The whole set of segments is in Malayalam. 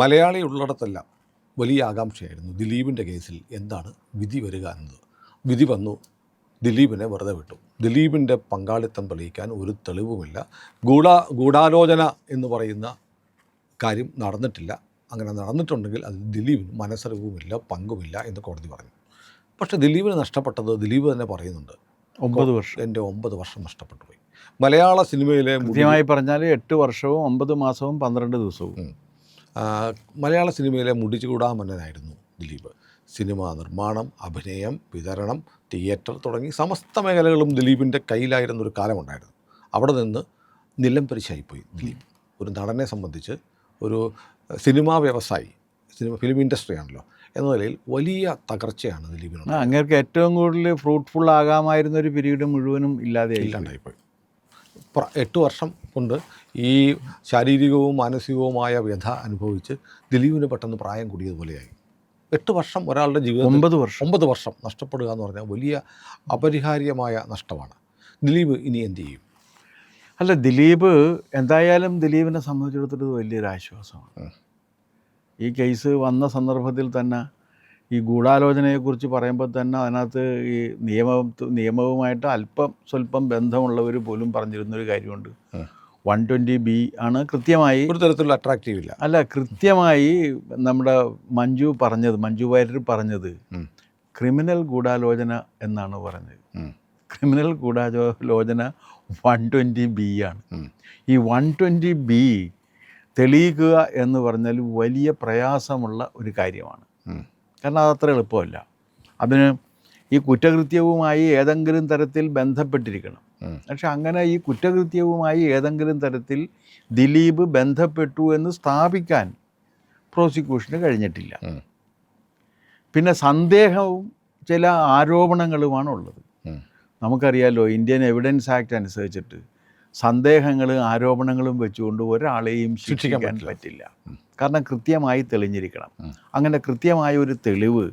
മലയാളി ഉള്ളിടത്തെല്ലാം വലിയ ആകാംക്ഷയായിരുന്നു ദിലീപിന്റെ കേസിൽ എന്താണ് വിധി വരിക എന്നത്. വിധി വന്നു ദിലീപിനെ വെറുതെ വിട്ടു. ദിലീപിന്റെ പങ്കാളിത്തം തെളിയിക്കാൻ ഒരു തെളിവുമില്ല. ഗൂഢാ ഗൂഢാലോചന എന്ന് പറയുന്ന കാര്യം നടന്നിട്ടില്ല. അങ്ങനെ നടന്നിട്ടുണ്ടെങ്കിൽ അത് ദിലീപിന് മനസ്സറിവുമില്ല പങ്കുമില്ല എന്ന് കോടതി പറഞ്ഞു. പക്ഷേ ദിലീപിന് നഷ്ടപ്പെട്ടത് ദിലീപ് തന്നെ പറയുന്നുണ്ട്. ഒമ്പത് വർഷം. എന്റെ ഒമ്പത് വർഷം നഷ്ടപ്പെട്ടു പോയി മലയാള സിനിമയിലെ കൃത്യമായി പറഞ്ഞാൽ എട്ട് വർഷവും ഒമ്പത് മാസവും പന്ത്രണ്ട് ദിവസവും. മലയാള സിനിമയിലെ മുടിച്ചുകൂടാമന്നനായിരുന്നു ദിലീപ്. സിനിമ നിർമ്മാണം അഭിനയം വിതരണം തിയേറ്റർ തുടങ്ങി സമസ്ത മേഖലകളും ദിലീപിന്റെ കയ്യിലായിരുന്ന ഒരു കാലമുണ്ടായിരുന്നു. അവിടെ നിന്ന് നിലം പരിശായിപ്പോയി ദിലീപ്. ഒരു നടനെ സംബന്ധിച്ച് ഒരു സിനിമാ വ്യവസായി സിനിമ ഫിലിം ഇൻഡസ്ട്രി ആണല്ലോ എന്ന നിലയിൽ വലിയ തകർച്ചയാണ് ദിലീപിന് അങ്ങനെയൊക്കെ അങ്ങേർക്ക് ഏറ്റവും കൂടുതൽ ഫ്രൂട്ട്ഫുൾ ആകാമായിരുന്ന ഒരു പീരീഡ് മുഴുവനും ഇല്ലാതെ ഇല്ലാണ്ടായിപ്പോയി. എട്ട് വർഷം കൊണ്ട് ഈ ശാരീരികവും മാനസികവുമായ വ്യഥ അനുഭവിച്ച് ദിലീപിന് പെട്ടെന്ന് പ്രായം കൂടിയതുപോലെയായി എട്ട് വർഷം ഒരാളുടെ ജീവിതം ഒമ്പത് വർഷം. ഒമ്പത് വർഷം നഷ്ടപ്പെടുക എന്ന് പറഞ്ഞാൽ വലിയ അപരിഹാര്യമായ നഷ്ടമാണ്. ദിലീപ് ഇനി എന്ത് ചെയ്യും? അല്ല ദിലീപ് എന്തായാലും ദിലീപിനെ സംബന്ധിച്ചിടത്തോളം ഇത് വലിയൊരു ആശ്വാസമാണ്. ഈ കേസ് വന്ന സന്ദർഭത്തിൽ തന്നെ ഈ ഗൂഢാലോചനയെക്കുറിച്ച് പറയുമ്പോൾ തന്നെ അതിനകത്ത് ഈ നിയമ നിയമവുമായിട്ട് അല്പം സ്വല്പം ബന്ധമുള്ളവർ പോലും പറഞ്ഞിരുന്നൊരു കാര്യമുണ്ട്. വൺ ട്വന്റി ബി ആണ് കൃത്യമായി ഒരു തരത്തിലുള്ള അട്രാക്റ്റീവ് ഇല്ല. അല്ല കൃത്യമായി നമ്മുടെ മഞ്ജു പറഞ്ഞത് മഞ്ജു വാര്യർ പറഞ്ഞത് ക്രിമിനൽ ഗൂഢാലോചന എന്നാണ് പറഞ്ഞത്. ക്രിമിനൽ ഗൂഢാലോചന വൺ ട്വന്റി ബി ആണ്. ഈ വൺ ട്വന്റി ബി തെളിയിക്കുക എന്ന് പറഞ്ഞാൽ വലിയ പ്രയാസമുള്ള ഒരു കാര്യമാണ്. കാരണം അതത്ര എളുപ്പമല്ല. അതിന് ഈ കുറ്റകൃത്യവുമായി ഏതെങ്കിലും തരത്തിൽ ബന്ധപ്പെട്ടിരിക്കണം. പക്ഷെ അങ്ങനെ ഈ കുറ്റകൃത്യവുമായി ഏതെങ്കിലും തരത്തിൽ ദിലീപ് ബന്ധപ്പെട്ടു എന്ന് സ്ഥാപിക്കാൻ പ്രോസിക്യൂഷന് കഴിഞ്ഞിട്ടില്ല. പിന്നെ സന്ദേഹവും ചില ആരോപണങ്ങളുമാണ് ഉള്ളത്. നമുക്കറിയാലോ ഇന്ത്യൻ എവിഡൻസ് ആക്ട് അനുസരിച്ചിട്ട് സന്ദേഹങ്ങളും ആരോപണങ്ങളും വെച്ചുകൊണ്ട് ഒരാളെയും ശിക്ഷിക്കാൻ. പറ്റില്ല. കാരണം കൃത്യമായി തെളിഞ്ഞിരിക്കണം. അങ്ങനെ കൃത്യമായ ഒരു തെളിവ്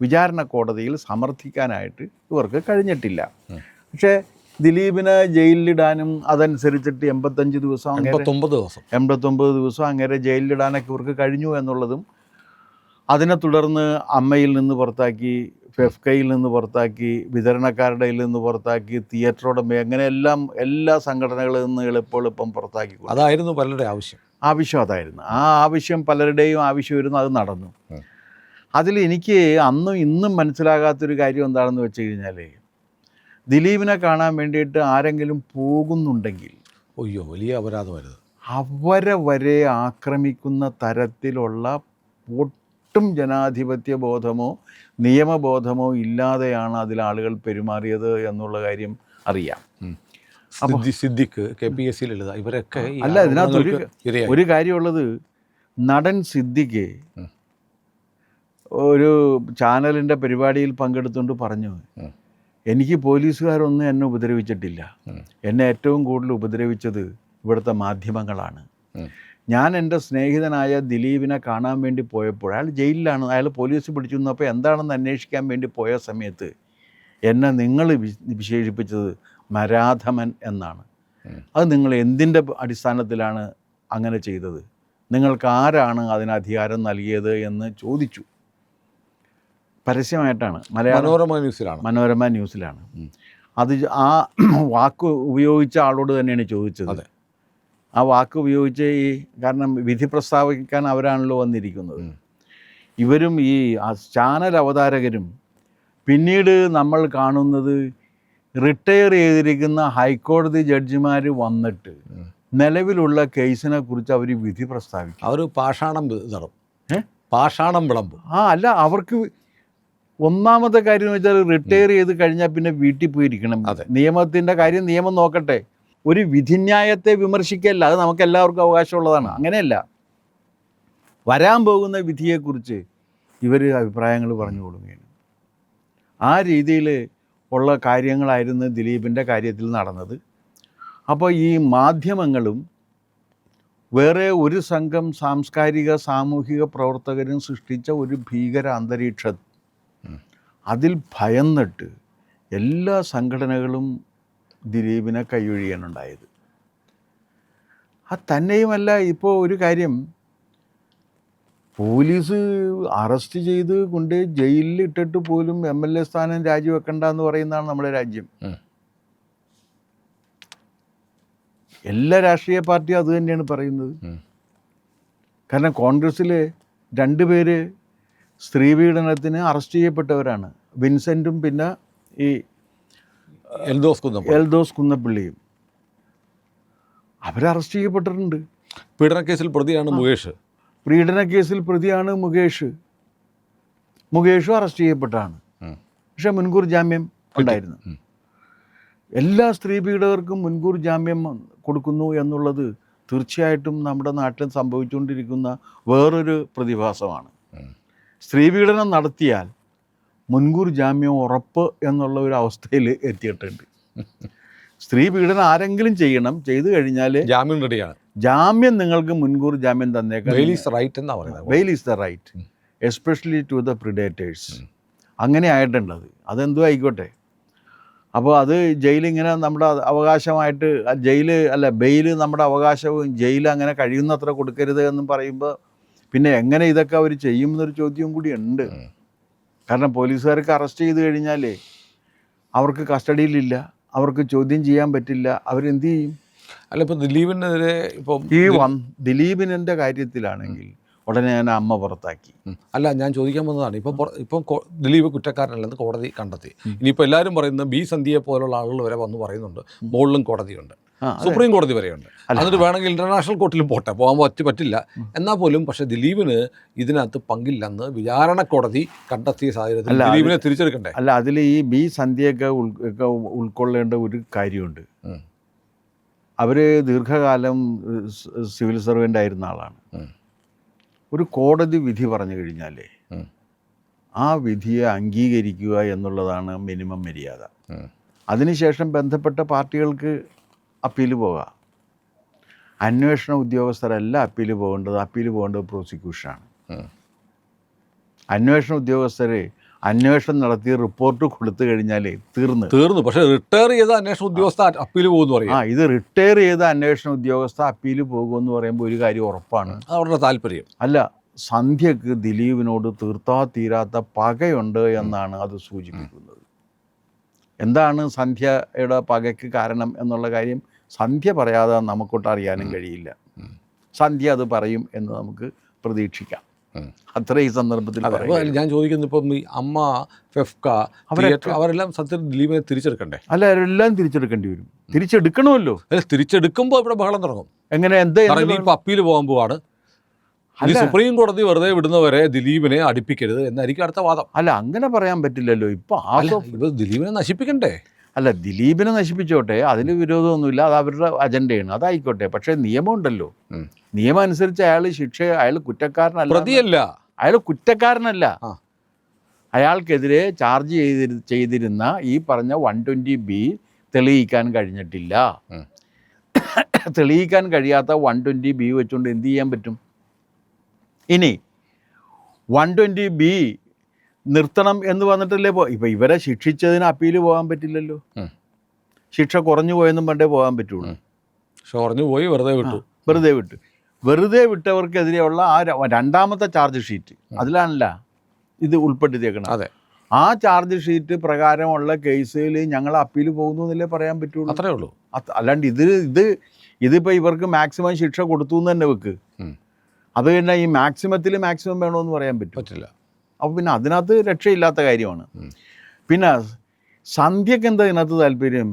വിചാരണ കോടതിയിൽ സമർത്ഥിക്കാനായിട്ട് ഇവർക്ക് കഴിഞ്ഞിട്ടില്ല. പക്ഷേ ദിലീപിനെ ജയിലിലിടാനും അതനുസരിച്ചിട്ട് എൺപത്തഞ്ച് ദിവസം എൺപത്തൊമ്പത് ദിവസം എൺപത്തൊമ്പത് ദിവസം അങ്ങനെ ജയിലിലിടാനൊക്കെ ഇവർക്ക് കഴിഞ്ഞു എന്നുള്ളതും അതിനെ തുടർന്ന് അമ്മയിൽ നിന്ന് പുറത്താക്കി ഫെഫ്കയിൽ നിന്ന് പുറത്താക്കി വിതരണക്കാരുടെ നിന്ന് പുറത്താക്കി തിയേറ്ററോടെ മേ അങ്ങനെ എല്ലാം എല്ലാ സംഘടനകളിൽ നിന്ന് എളുപ്പം എളുപ്പം പുറത്താക്കി. അതായിരുന്നു പലരുടെ ആവശ്യം ആവശ്യം അതായിരുന്നു ആ ആവശ്യം പലരുടെയും ആവശ്യമായിരുന്നു അത് നടന്നു. അതിൽ എനിക്ക് അന്നും ഇന്നും മനസ്സിലാകാത്തൊരു കാര്യം എന്താണെന്ന് വെച്ച് കഴിഞ്ഞാൽ ദിലീപിനെ കാണാൻ വേണ്ടിയിട്ട് ആരെങ്കിലും പോകുന്നുണ്ടെങ്കിൽ അയ്യോ വലിയ അപരാധമായിരുന്നു. അവരെ വരെ ആക്രമിക്കുന്ന തരത്തിലുള്ള ഒട്ടും ജനാധിപത്യ ബോധമോ നിയമബോധമോ ഇല്ലാതെയാണ് അതിൽ ആളുകൾ പെരുമാറിയത് എന്നുള്ള കാര്യം അറിയാം. Siddi Siddique K P S ഇവരൊക്കെ അല്ല, ഇതിനകത്ത് ഒരു- കാര്യമുള്ളത് നടൻ സിദ്ദിഖ് ഒരു ചാനലിന്റെ പരിപാടിയിൽ പങ്കെടുത്തുകൊണ്ട് പറഞ്ഞു. എനിക്ക് പോലീസുകാരൊന്നും എന്നെ ഉപദ്രവിച്ചിട്ടില്ല. എന്നെ ഏറ്റവും കൂടുതൽ ഉപദ്രവിച്ചത് ഇവിടുത്തെ മാധ്യമങ്ങളാണ്. ഞാൻ എന്റെ സ്നേഹിതനായ ദിലീപിനെ കാണാൻ വേണ്ടി പോയപ്പോൾ അയാൾ ജയിലിലാണ് അയാൾ പോലീസ് പിടിച്ചു നിന്നപ്പോൾ എന്താണെന്ന് അന്വേഷിക്കാൻ വേണ്ടി പോയ സമയത്ത് എന്നെ നിങ്ങൾ വിശേഷിപ്പിച്ചത് മരാധമൻ എന്നാണ്. അത് നിങ്ങൾ എന്തിന്റെ അടിസ്ഥാനത്തിലാണ് അങ്ങനെ ചെയ്തത്? നിങ്ങൾക്ക് ആരാണ് അതിന് അധികാരം നൽകിയത് എന്ന് ചോദിച്ചു. പരസ്യമായിട്ടാണ് മലയാള മനോരമ ന്യൂസിലാണ് മനോരമ ന്യൂസിലാണ്. അത് ആ വാക്ക് ഉപയോഗിച്ച ആളോട് തന്നെയാണ് ചോദിച്ചത് അതെ. ആ വാക്ക് ഉപയോഗിച്ച് ഈ കാരണം വിധി പ്രസ്താവിക്കാൻ അവരാണല്ലോ വന്നിരിക്കുന്നത്. ഇവരും ഈ ചാനൽ അവതാരകരും പിന്നീട് നമ്മൾ കാണുന്നത് റിട്ടയർ ചെയ്തിരിക്കുന്ന ഹൈക്കോടതി ജഡ്ജിമാർ വന്നിട്ട്. നിലവിലുള്ള കേസിനെ കുറിച്ച് അവർ വിധി പ്രസ്താവിക്കും അവർ പാഷാണം വിതറും? പാഷാണം വിളമ്പും ആ അല്ല അവർക്ക് ഒന്നാമത്തെ കാര്യം എന്ന് വെച്ചാൽ റിട്ടയർ ചെയ്ത് കഴിഞ്ഞാൽ പിന്നെ വീട്ടിൽ പോയിരിക്കണം. നിയമത്തിന്റെ കാര്യം നിയമം നോക്കട്ടെ. ഒരു വിധിന്യായത്തെ വിമർശിക്കല്ല. അത് നമുക്ക് എല്ലാവർക്കും അവകാശമുള്ളതാണ്. അങ്ങനെയല്ല. വരാൻ പോകുന്ന വിധിയെക്കുറിച്ച് ഇവർ അഭിപ്രായങ്ങൾ പറഞ്ഞു കൊടുക്കുകയാണ്. ആ രീതിയിൽ ഉള്ള കാര്യങ്ങളായിരുന്നു ദിലീപിന്റെ കാര്യത്തിൽ നടന്നത്. അപ്പോൾ ഈ മാധ്യമങ്ങളും വേറെ ഒരു സംഘം സാംസ്കാരിക സാമൂഹിക പ്രവർത്തകരും സൃഷ്ടിച്ച ഒരു ഭീകര അന്തരീക്ഷം ഉം. അതിൽ ഭയന്നിട്ട് എല്ലാ സംഘടനകളും ദിലീപിനെ കൈയൊഴിയാനുണ്ടായത്. ആ തന്നെയുമല്ല ഇപ്പോൾ ഒരു കാര്യം. പോലീസ് അറസ്റ്റ് ചെയ്ത് കൊണ്ട് ജയിലിൽ ഇട്ടിട്ട് പോലും എം എൽ എ സ്ഥാനം രാജിവെക്കണ്ട എന്ന് പറയുന്നതാണ് നമ്മുടെ രാജ്യം. എല്ലാ രാഷ്ട്രീയ പാർട്ടിയും അത് തന്നെയാണ് പറയുന്നത്. കാരണം കോൺഗ്രസ്സിൽ രണ്ട് പേര് സ്ത്രീ പീഡനത്തിന് അറസ്റ്റ് ചെയ്യപ്പെട്ടവരാണ്. വിൻസെന്റും പിന്നെ ഈ എൽദോസ് കുന്നം എൽദോസ് കുന്നപ്പിള്ളിയും. അവർ അറസ്റ്റ് ചെയ്യപ്പെട്ടിട്ടുണ്ട്. പീഡന കേസിൽ പ്രതിയാണ് മുകേഷ്. പീഡന കേസിൽ പ്രതിയാണ് മുകേഷ്. മുകേഷും അറസ്റ്റ് ചെയ്യപ്പെട്ടാണ്. പക്ഷെ മുൻകൂർ ജാമ്യം ഉണ്ടായിരുന്നു. എല്ലാ സ്ത്രീ പീഡകർക്കും മുൻകൂർ ജാമ്യം കൊടുക്കുന്നു എന്നുള്ളത് തീർച്ചയായിട്ടും നമ്മുടെ നാട്ടിൽ സംഭവിച്ചുകൊണ്ടിരിക്കുന്ന വേറൊരു പ്രതിഭാസമാണ്. ഉം. സ്ത്രീ നടത്തിയാൽ മുൻകൂർ ജാമ്യം ഉറപ്പ് എന്നുള്ള ഒരു അവസ്ഥയിൽ എത്തിയിട്ടുണ്ട്. സ്ത്രീ പീഡനം ആരെങ്കിലും ചെയ്യണം ചെയ്തു കഴിഞ്ഞാൽ ജാമ്യം റെഡിയാണ്. ജാമ്യം നിങ്ങൾക്ക് മുൻകൂർ ജാമ്യം തന്നേക്കാം. റൈറ്റ് എന്നാ പറയുന്നത്. Where is the right. Especially to the predators. അങ്ങനെ ആയിട്ടുണ്ടത് അതെന്തോ ആയിക്കോട്ടെ. അപ്പോൾ അത് ജയിലിങ്ങനെ നമ്മുടെ അവകാശമായിട്ട് ജയിൽ അല്ല ബെയിൽ നമ്മുടെ അവകാശവും ജയിൽ അങ്ങനെ കഴിയുന്നത്ര കൊടുക്കരുത് എന്നും പറയുമ്പോൾ പിന്നെ എങ്ങനെ ഇതൊക്കെ അവർ ചെയ്യും എന്നൊരു ചോദ്യവും കൂടി ഉണ്ട്. കാരണം പോലീസുകാർക്ക് അറസ്റ്റ് ചെയ്ത് കഴിഞ്ഞാലേ അവർക്ക് കസ്റ്റഡിയിലില്ല അവർക്ക് ചോദ്യം ചെയ്യാൻ പറ്റില്ല അവരെന്ത് ചെയ്യും? അല്ല ഇപ്പൊ ദിലീപിനെതിരെ ഇപ്പം ഈ വൺ ദിലീപിനെന്റെ കാര്യത്തിലാണെങ്കിൽ ഉടനെ ഞാൻ അമ്മ പുറത്താക്കി. അല്ല ഞാൻ ചോദിക്കാൻ വന്നതാണ് ഇപ്പം ഇപ്പം ദിലീപ് കുറ്റക്കാരനല്ലെന്ന് കോടതി കണ്ടെത്തി. ഇനിയിപ്പോൾ എല്ലാവരും പറയുന്നത് ബി സന്ധ്യയെ പോലുള്ള ആളുകൾ വരെ വന്ന് പറയുന്നുണ്ട്. മുകളിലും കോടതിയുണ്ട്. സുപ്രീം കോടതി വരെയുണ്ട്. എന്നിട്ട് വേണമെങ്കിൽ ഇന്റർനാഷണൽ കോർട്ടിലും പോട്ടെ പോകാൻ പറ്റി പറ്റില്ല. എന്നാൽ പോലും പക്ഷേ ദിലീപിന് ഇതിനകത്ത് പങ്കില്ലെന്ന് വിചാരണ കോടതി കണ്ടെത്തിയ സാഹചര്യത്തിൽ ദിലീപിനെ തിരിച്ചെടുക്കണ്ടേ? അല്ല അതിൽ ഈ ബി സന്ധ്യയൊക്കെ ഉൾക്കൊള്ളേണ്ട ഒരു കാര്യമുണ്ട്. അവർ അവർ ദീർഘകാലം സിവിൽ സർവന്റ് ആയിരുന്ന ആളാണ്. ഒരു കോടതി വിധി പറഞ്ഞു കഴിഞ്ഞാലേ ആ വിധിയെ അംഗീകരിക്കുക എന്നുള്ളതാണ് മിനിമം മര്യാദ. അതിനുശേഷം ബന്ധപ്പെട്ട പാർട്ടികൾക്ക് അപ്പീൽ പോകുക അന്വേഷണ ഉദ്യോഗസ്ഥരല്ല അപ്പീൽ പോകേണ്ടത്. അപ്പീൽ പോകേണ്ടത് പ്രോസിക്യൂഷനാണ്. അന്വേഷണ ഉദ്യോഗസ്ഥർ അന്വേഷണം നടത്തി റിപ്പോർട്ട് കൊടുത്തു കഴിഞ്ഞാൽ തീർന്നു. തീർന്നു. പക്ഷേ റിട്ടയർ ചെയ്ത അന്വേഷണ ഉദ്യോഗസ്ഥ അപ്പീൽ പോകുമെന്ന് പറയും. ആ ഇത് റിട്ടയർ ചെയ്ത അന്വേഷണ ഉദ്യോഗസ്ഥ അപ്പീൽ പോകുമെന്ന് പറയുമ്പോൾ ഒരു കാര്യം ഉറപ്പാണ്. അവരുടെ താല്പര്യം. അല്ല സന്ധ്യക്ക് ദിലീപിനോട് തീർത്താ തീരാത്ത പകയുണ്ട് എന്നാണ് അത് സൂചിപ്പിക്കുന്നത്. എന്താണ് സന്ധ്യയുടെ പകയ്ക്ക് കാരണം എന്നുള്ള കാര്യം? സന്ധ്യ പറയാതെ നമുക്കൊട്ട് അറിയാനും കഴിയില്ല. സന്ധ്യ അത് പറയും എന്ന് നമുക്ക് പ്രതീക്ഷിക്കാം. അത്ര ഈ സന്ദർഭത്തിൽ ഞാൻ ചോദിക്കുന്നത് ഇപ്പം ഈ അമ്മ ഫെഫ്ക അവരെല്ലാം സത്യത്തിൽ ദിലീപിനെ തിരിച്ചെടുക്കണ്ടേ? അല്ല അവരെല്ലാം തിരിച്ചെടുക്കേണ്ടി വരും. തിരിച്ചെടുക്കണമല്ലോ. അല്ല തിരിച്ചെടുക്കുമ്പോൾ ഇവിടെ ബഹളം തുടങ്ങും. എങ്ങനെ? എന്താ ഇപ്പം അപ്പീൽ പോകാൻ പോവാണ്. സുപ്രീം കോടതി വെറുതെ വിടുന്നവരെ ദിലീപിനെ അടുപ്പിക്കരുത് എന്നായിരിക്കും അടുത്ത വാദം. അല്ല അങ്ങനെ പറയാൻ പറ്റില്ലല്ലോ. ഇപ്പൊ ദിലീപിനെ നശിപ്പിക്കണ്ടേ? അല്ല ദിലീപിനെ നശിപ്പിച്ചോട്ടെ അതിന് വിരോധമൊന്നുമില്ല അത് അവരുടെ അജണ്ടയാണ് അതായിക്കോട്ടെ പക്ഷേ നിയമമുണ്ടല്ലോ. നിയമം അനുസരിച്ച് അയാൾ ശിക്ഷ അയാൾ കുറ്റക്കാരനല്ല പ്രതിയല്ല അയാൾ കുറ്റക്കാരനല്ല. അയാൾക്കെതിരെ ചാർജ് ചെയ്തിരു ചെയ്തിരുന്ന ഈ പറഞ്ഞ വൺ ട്വന്റി ബി തെളിയിക്കാൻ കഴിഞ്ഞിട്ടില്ല. തെളിയിക്കാൻ കഴിയാത്ത വൺ ട്വന്റി ബി വെച്ചുകൊണ്ട് എന്ത് ചെയ്യാൻ പറ്റും ഇനി വൺ ട്വന്റി ബി നിർത്തണം എന്ന് പറഞ്ഞിട്ടല്ലേ പോ ഇപ്പം ഇവരെ ശിക്ഷിച്ചതിന് അപ്പീൽ പോകാൻ പറ്റില്ലല്ലോ. ശിക്ഷ കുറഞ്ഞു പോയെന്നും പണ്ടേ പോകാൻ പറ്റുള്ളൂ. കുറഞ്ഞു പോയി വെറുതെ വിട്ടു. വെറുതെ വിട്ടു. വെറുതെ വിട്ടവർക്കെതിരെയുള്ള ആ രണ്ടാമത്തെ ചാർജ് ഷീറ്റ്. അതിലാണല്ല ഇത് ഉൾപ്പെടുത്തിയേക്കണം അതെ. ആ ചാർജ് ഷീറ്റ് പ്രകാരമുള്ള കേസിൽ ഞങ്ങൾ അപ്പീൽ പോകുന്നു എന്നല്ലേ പറയാൻ പറ്റുള്ളൂ? അത്രേ ഉള്ളൂ. അല്ലാണ്ട് ഇത് ഇത് ഇതിപ്പോൾ ഇവർക്ക് മാക്സിമം ശിക്ഷ കൊടുത്തു എന്ന് തന്നെ വെക്ക്. അത് കഴിഞ്ഞാൽ ഈ മാക്സിമത്തിൽ മാക്സിമം വേണമെന്ന് പറയാൻ പറ്റും. പറ്റില്ല. അപ്പോൾ പിന്നെ അതിനകത്ത് രക്ഷയില്ലാത്ത കാര്യമാണ്. പിന്നെ സന്ധ്യക്ക് എന്താ ഇതിനകത്ത് താല്പര്യം?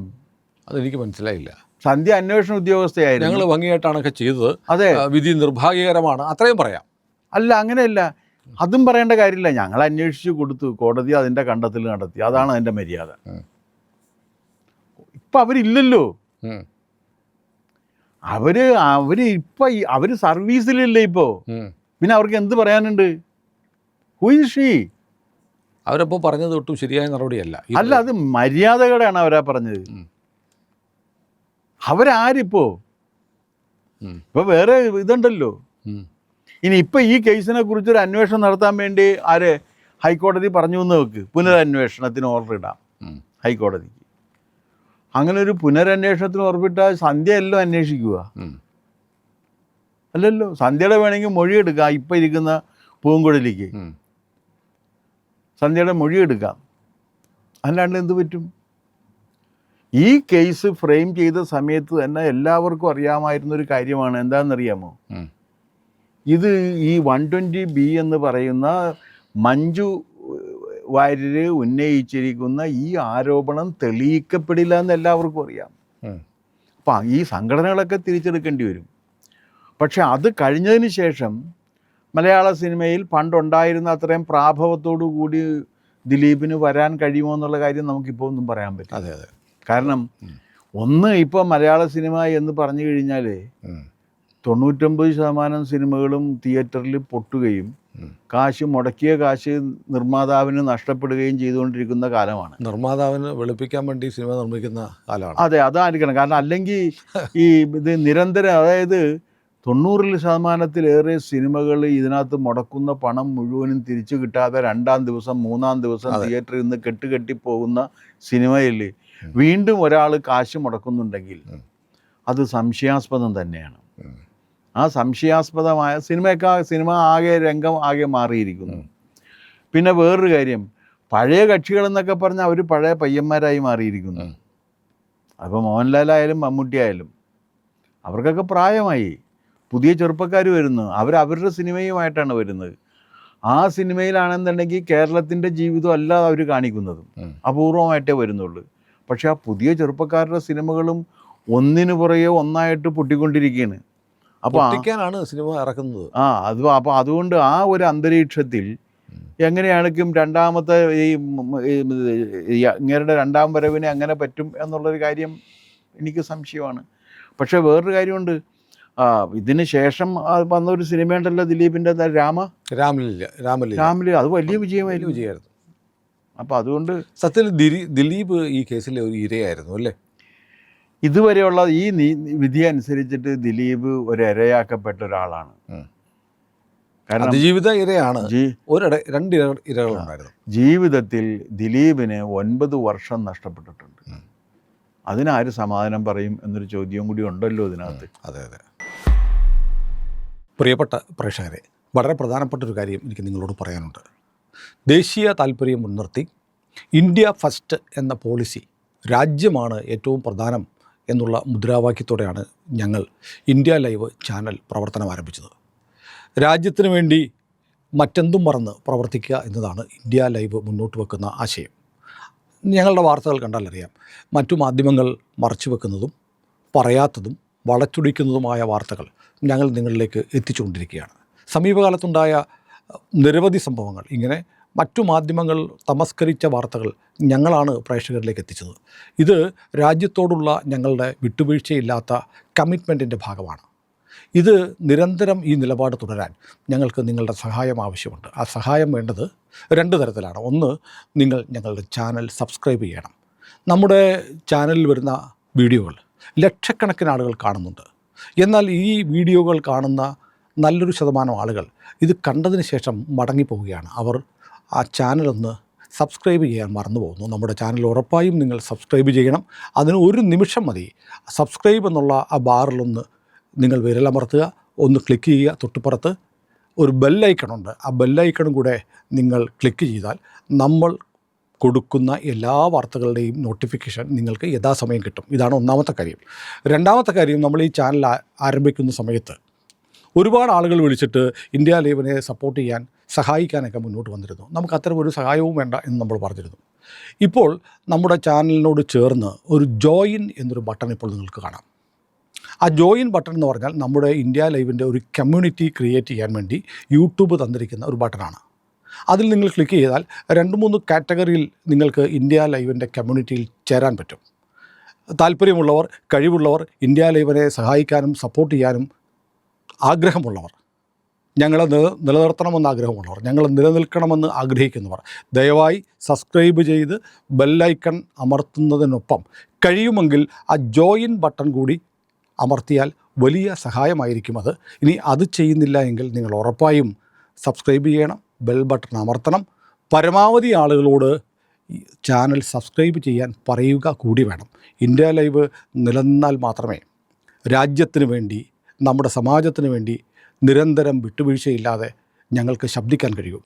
അതെനിക്ക് മനസ്സിലായില്ല. സന്ധ്യ അന്വേഷണ ഉദ്യോഗസ്ഥയായിരുന്നു. ഞങ്ങൾ ഭംഗിയായിട്ടാണൊക്കെ ചെയ്തത്. അതെ. വിധി നിർഭാഗ്യകരമാണ്. അത്രയും പറയാം. അല്ല അങ്ങനെയല്ല. അതും പറയേണ്ട കാര്യമില്ല. ഞങ്ങൾ അന്വേഷിച്ച് കൊടുത്തു. കോടതി അതിന്റെ കണ്ടെത്തൽ നടത്തി. അതാണ് അതിന്റെ മര്യാദ. ഇപ്പം അവരില്ലല്ലോ. അവർ അവർ ഇപ്പം അവർ സർവീസിലില്ലേ ഇപ്പോൾ ഉം. പിന്നെ അവർക്ക് എന്ത് പറയാനുണ്ട്? ഹു ഇസ് ഷീ അവരപ്പോൾ പറഞ്ഞത് ഒട്ടും ശരിയായ നടപടിയല്ല. അല്ല അത് മര്യാദകളാണ് അവരാ പറഞ്ഞത്. അവരാരിപ്പോ. ഇപ്പൊ വേറെ ഇതുണ്ടല്ലോ. ഇനി ഇപ്പൊ ഈ കേസിനെ കുറിച്ച് ഒരു അന്വേഷണം നടത്താൻ വേണ്ടി ആര് ഹൈക്കോടതി പറഞ്ഞു എന്ന് വെക്ക് പുനരന്വേഷണത്തിന് ഓർഡർ ഇടാം. ഹൈക്കോടതിക്ക്. അങ്ങനെ ഒരു പുനരന്വേഷണത്തിന് ഓർപ്പിട്ടാൽ സന്ധ്യ എല്ലാം അന്വേഷിക്കുക. അല്ലല്ലോ സന്ധ്യയുടെ വേണമെങ്കിൽ മൊഴി ഇപ്പം ഇരിക്കുന്ന പൂങ്കുഴലിക്ക്. സന്ധ്യയുടെ മൊഴിയെടുക്കാം. അല്ലാണ്ട് എന്ത് പറ്റും? ഈ കേസ് ഫ്രെയിം ചെയ്ത സമയത്ത് തന്നെ എല്ലാവർക്കും അറിയാമായിരുന്ന ഒരു കാര്യമാണ്. എന്താണെന്നറിയാമോ. ഇത് ഈ വൺ ട്വന്റി ബി എന്ന് പറയുന്ന മഞ്ജു വാര്യര് ഉന്നയിച്ചിരിക്കുന്ന ഈ ആരോപണം തെളിയിക്കപ്പെടില്ല എന്ന് എല്ലാവർക്കും അറിയാം. അപ്പം ഈ സംഘടനകളൊക്കെ തിരിച്ചെടുക്കേണ്ടി വരും. പക്ഷെ അത് കഴിഞ്ഞതിന് ശേഷം മലയാള സിനിമയിൽ പണ്ടുണ്ടായിരുന്ന അത്രയും പ്രാഭവത്തോടു കൂടി ദിലീപിന് വരാൻ കഴിയുമോ എന്നുള്ള കാര്യം നമുക്കിപ്പോൾ ഒന്നും പറയാൻ പറ്റും അതെ അതെ. കാരണം ഒന്ന് ഇപ്പോൾ മലയാള സിനിമ എന്ന് പറഞ്ഞു കഴിഞ്ഞാൽ. തൊണ്ണൂറ്റൊമ്പത് ശതമാനം സിനിമകളും തിയേറ്ററിൽ പൊട്ടുകയും. കാശ് മുടക്കിയ കാശ് നിർമ്മാതാവിന് നഷ്ടപ്പെടുകയും ചെയ്തുകൊണ്ടിരിക്കുന്ന കാലമാണ്. നിർമ്മാതാവിന് വെളുപ്പിക്കാൻ വേണ്ടി സിനിമ നിർമ്മിക്കുന്ന കാലമാണ്. അതെ അതായിരിക്കണം. കാരണം അല്ലെങ്കിൽ ഈ ഇത് നിരന്തരം അതായത് തൊണ്ണൂറിൽ ശതമാനത്തിലേറെ സിനിമകൾ ഇതിനകത്ത് മുടക്കുന്ന പണം മുഴുവനും തിരിച്ചു കിട്ടാതെ രണ്ടാം ദിവസം മൂന്നാം ദിവസം തിയേറ്ററിൽ നിന്ന് കെട്ടുകെട്ടി പോകുന്ന സിനിമയിൽ വീണ്ടും ഒരാൾ കാശ് മുടക്കുന്നുണ്ടെങ്കിൽ അത് സംശയാസ്പദം തന്നെയാണ്. ആ സംശയാസ്പദമായ സിനിമയൊക്കെ സിനിമ ആകെ രംഗം ആകെ മാറിയിരിക്കുന്നു. പിന്നെ വേറൊരു കാര്യം പഴയ കക്ഷികൾ എന്നൊക്കെ പറഞ്ഞാൽ അവർ പഴയ പയ്യന്മാരായി മാറിയിരിക്കുന്നു. അപ്പോൾ മോഹൻലാലായാലും മമ്മൂട്ടി ആയാലും അവർക്കൊക്കെ പ്രായമായി. പുതിയ ചെറുപ്പക്കാർ വരുന്നു. അവർ അവരുടെ സിനിമയുമായിട്ടാണ് വരുന്നത്. ആ സിനിമയിലാണെന്നുണ്ടെങ്കിൽ കേരളത്തിന്റെ ജീവിതം അല്ല അവർ കാണിക്കുന്നത് അപൂർവമായിട്ടേ വരുന്നുള്ളൂ. പക്ഷേ ആ പുതിയ ചെറുപ്പക്കാരുടെ സിനിമകളും ഒന്നിനു പുറകെ ഒന്നായിട്ട് പൊട്ടിക്കൊണ്ടിരിക്കുകയാണ്. അപ്പോൾ സിനിമ ഇറക്കുന്നത്. ആ അത് അപ്പോൾ അതുകൊണ്ട് ആ ഒരു അന്തരീക്ഷത്തിൽ എങ്ങനെയാണെങ്കിലും രണ്ടാമത്തെ ഈ ഈ രണ്ടാം വരവിനെ അങ്ങനെ പറ്റും എന്നുള്ളൊരു കാര്യം എനിക്ക് സംശയമാണ്. പക്ഷേ വേറൊരു കാര്യമുണ്ട്. ആ ഇതിന് ശേഷം വന്ന ഒരു സിനിമയുണ്ടല്ലോ ദിലീപിന്റെ രാമ? രാമലീല രാമലീല. രാമലീല. അത് വലിയ വിജയമായി വിജയമായിരുന്നു വിജയമായിരുന്നു. അപ്പോൾ അതുകൊണ്ട് സത്യത്തിൽ ദിലീ ദിലീപ് ഈ കേസിലെ ഒരു ഇരയായിരുന്നു അല്ലേ? ഇതുവരെയുള്ള ഈ വിധി അനുസരിച്ചിട്ട് ദിലീപ് ഒരു ഇരയാക്കപ്പെട്ട ഒരാളാണ്. കാരണം അതിജീവിത ഇരയാണ്. ഒരിട രണ്ട് ഇര ഇരകളുണ്ടായിരുന്നു. ജീവിതത്തിൽ ദിലീപിന് ഒൻപത് വർഷം നഷ്ടപ്പെട്ടിട്ടുണ്ട്. അതിനാര് സമാധാനം പറയും എന്നൊരു ചോദ്യം കൂടി ഉണ്ടല്ലോ ഇതിനകത്ത്. അതെ അതെ. പ്രിയപ്പെട്ട പ്രേക്ഷകരെ വളരെ പ്രധാനപ്പെട്ട ഒരു കാര്യം എനിക്ക് നിങ്ങളോട് പറയാനുണ്ട്. ദേശീയ താല്പര്യം മുൻനിർത്തി ഇന്ത്യ ഫസ്റ്റ് എന്ന പോളിസി രാജ്യമാണ് ഏറ്റവും പ്രധാനം എന്നുള്ള മുദ്രാവാക്യത്തോടെയാണ് ഞങ്ങൾ ഇന്ത്യ ലൈവ് ചാനൽ പ്രവർത്തനം ആരംഭിച്ചത്. രാജ്യത്തിന് വേണ്ടി മറ്റെന്തും മറന്ന് പ്രവർത്തിക്കുക എന്നതാണ് ഇന്ത്യ ലൈവ് മുന്നോട്ട് വെക്കുന്ന ആശയം. ഞങ്ങളുടെ വാർത്തകൾ കണ്ടാലറിയാം മറ്റു മാധ്യമങ്ങൾ മറച്ചു വെക്കുന്നതും പറയാത്തതും വളച്ചൊടിക്കുന്നതുമായ വാർത്തകൾ ഞങ്ങൾ നിങ്ങളിലേക്ക് എത്തിച്ചുകൊണ്ടിരിക്കുകയാണ്. സമീപകാലത്തുണ്ടായ നിരവധി സംഭവങ്ങൾ ഇങ്ങനെ മറ്റു മാധ്യമങ്ങൾ തമസ്കരിച്ച വാർത്തകൾ ഞങ്ങളാണ് പ്രേക്ഷകരിലേക്ക് എത്തിച്ചത്. ഇത് രാജ്യത്തോടുള്ള ഞങ്ങളുടെ വിട്ടുവീഴ്ചയില്ലാത്ത കമ്മിറ്റ്മെന്റിന്റെ ഭാഗമാണ്. ഇത് നിരന്തരം ഈ നിലപാട് തുടരാൻ ഞങ്ങൾക്ക് നിങ്ങളുടെ സഹായം ആവശ്യമുണ്ട്. ആ സഹായം വേണ്ടത് രണ്ട് തരത്തിലാണ്. ഒന്ന് നിങ്ങൾ ഞങ്ങളുടെ ചാനൽ സബ്സ്ക്രൈബ് ചെയ്യണം. നമ്മുടെ ചാനലിൽ വരുന്ന വീഡിയോകൾ ലക്ഷക്കണക്കിന് ആളുകൾ കാണുന്നുണ്ട്. എന്നാൽ ഈ വീഡിയോകൾ കാണുന്ന നല്ലൊരു ശതമാനം ആളുകൾ ഇത് കണ്ടതിന് ശേഷം മടങ്ങിപ്പോവുകയാണ്. അവർ ആ ചാനലൊന്ന് സബ്സ്ക്രൈബ് ചെയ്യാൻ മറന്നു പോകുന്നു നമ്മുടെ ചാനൽ ഉറപ്പായും നിങ്ങൾ സബ്സ്ക്രൈബ് ചെയ്യണം. അതിന് ഒരു നിമിഷം മതി. സബ്സ്ക്രൈബ് എന്നുള്ള ആ ബാറിലൊന്ന് നിങ്ങൾ വിരലമർത്തുക. ഒന്ന് ക്ലിക്ക് ചെയ്യുക. തൊട്ടുപുറത്ത് ഒരു ബെല്ലൈക്കണുണ്ട് ആ ബെല്ലൈക്കണും കൂടെ നിങ്ങൾ ക്ലിക്ക് ചെയ്താൽ നമ്മൾ കൊടുക്കുന്ന എല്ലാ വാർത്തകളുടെയും നോട്ടിഫിക്കേഷൻ നിങ്ങൾക്ക് യഥാസമയം കിട്ടും. ഇതാണ് ഒന്നാമത്തെ കാര്യം. രണ്ടാമത്തെ കാര്യം നമ്മൾ ഈ ചാനൽ ആരംഭിക്കുന്ന സമയത്ത് ഒരുപാട് ആളുകൾ വിളിച്ചിട്ട് ഇന്ത്യ ലൈവിനെ സപ്പോർട്ട് ചെയ്യാൻ സഹായിക്കാനൊക്കെ മുന്നോട്ട് വന്നിരുന്നു. നമുക്ക് അത്തരം ഒരു സഹായവും വേണ്ട എന്ന് നമ്മൾ പറഞ്ഞിരുന്നു. ഇപ്പോൾ നമ്മുടെ ചാനലിനോട് ചേർന്ന് ഒരു ജോയിൻ എന്നൊരു ബട്ടൺ ഇപ്പോൾ നിങ്ങൾക്ക് കാണാം. ആ ജോയിൻ ബട്ടൺ എന്ന് പറഞ്ഞാൽ നമ്മുടെ ഇന്ത്യ ലൈവിന്റെ ഒരു കമ്മ്യൂണിറ്റി ക്രിയേറ്റ് ചെയ്യാൻ വേണ്ടി യൂട്യൂബ് തന്നിരിക്കുന്ന ഒരു ബട്ടണാണ് അതിൽ നിങ്ങൾ ക്ലിക്ക് ചെയ്താൽ രണ്ട് മൂന്ന് കാറ്റഗറിയിൽ നിങ്ങൾക്ക് ഇന്ത്യ ലൈവിന്റെ കമ്മ്യൂണിറ്റിയിൽ ചേരാൻ പറ്റും. താല്പര്യമുള്ളവർ കഴിവുള്ളവർ ഇന്ത്യ ലൈവിനെ സഹായിക്കാനും സപ്പോർട്ട് ചെയ്യാനും ആഗ്രഹമുള്ളവർ ഞങ്ങളെ നില നിലനിർത്തണമെന്ന് ആഗ്രഹമുള്ളവർ ഞങ്ങൾ നിലനിൽക്കണമെന്ന് ആഗ്രഹിക്കുന്നവർ ദയവായി സബ്സ്ക്രൈബ് ചെയ്ത് ബെല്ലൈക്കൺ അമർത്തുന്നതിനൊപ്പം കഴിയുമെങ്കിൽ ആ ജോയിൻ ബട്ടൺ കൂടി അമർത്തിയാൽ വലിയ സഹായമായിരിക്കും അത്. ഇനി അത് ചെയ്യുന്നില്ല എങ്കിൽ നിങ്ങൾ ഉറപ്പായും സബ്സ്ക്രൈബ് ചെയ്യണം. ബെൽ ബട്ടൺ അമർത്തണം. പരമാവധി ആളുകളോട് ചാനൽ സബ്സ്ക്രൈബ് ചെയ്യാൻ പറയുക കൂടി വേണം. ഇന്ത്യ ലൈവ് നിലനിന്നാൽ മാത്രമേ രാജ്യത്തിന് വേണ്ടി നമ്മുടെ സമാജത്തിന് വേണ്ടി നിരന്തരം വിട്ടുവീഴ്ചയില്ലാതെ ഞങ്ങൾക്ക് ശബ്ദിക്കാൻ കഴിയൂ.